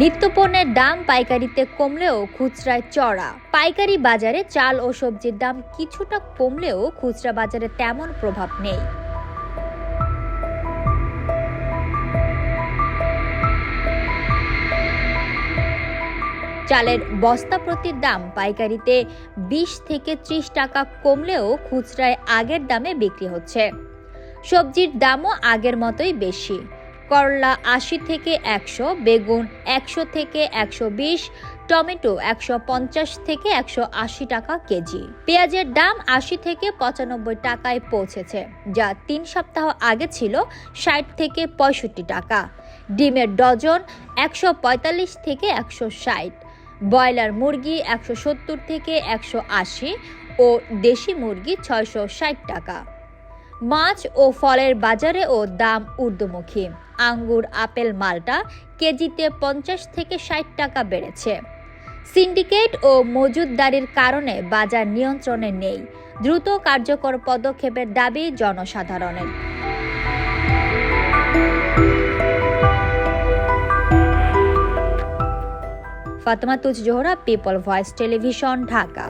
নিত্যপণ্যের দাম পাইকারিতে কমলেও খুচরায় চড়া। পাইকারি বাজারে চাল ও সবজির দাম কিছুটা কমলেও খুচরা বাজারে তেমন প্রভাব নেই। চালের বস্তা প্রতির দাম পাইকারিতে বিশ থেকে ত্রিশ টাকা কমলেও খুচরায় আগের দামে বিক্রি হচ্ছে। সবজির দামও আগের মতোই বেশি। করলা আশি থেকে একশো, বেগুন একশো থেকে একশো বিশ, টমেটো একশো পঞ্চাশ থেকে একশো আশি টাকা কেজি। পেঁয়াজের দাম আশি থেকে পঁচানব্বই টাকায় পৌঁছেছে, যা তিন সপ্তাহ আগে ছিল ষাট থেকে পঁয়ষট্টি টাকা। ডিমের ডজন একশো পঁয়তাল্লিশ থেকে একশো ষাট, ব্রয়লার মুরগি একশো সত্তর থেকে একশো আশি ও দেশি মুরগি ছয়শো ষাট টাকা। মাছ ও ফলের বাজারে ও দাম ঊর্ধ্বমুখী। আঙ্গুর, আপেল, মালটা কেজিতে পঞ্চাশ থেকে ষাট টাকা বেড়েছে। সিন্ডিকেট ও মজুদদারির কারণে বাজার নিয়ন্ত্রণে নেই। দ্রুত কার্যকর পদক্ষেপের দাবি জনসাধারণের। Fatema Tuz Johra, people voice television, Dhaka.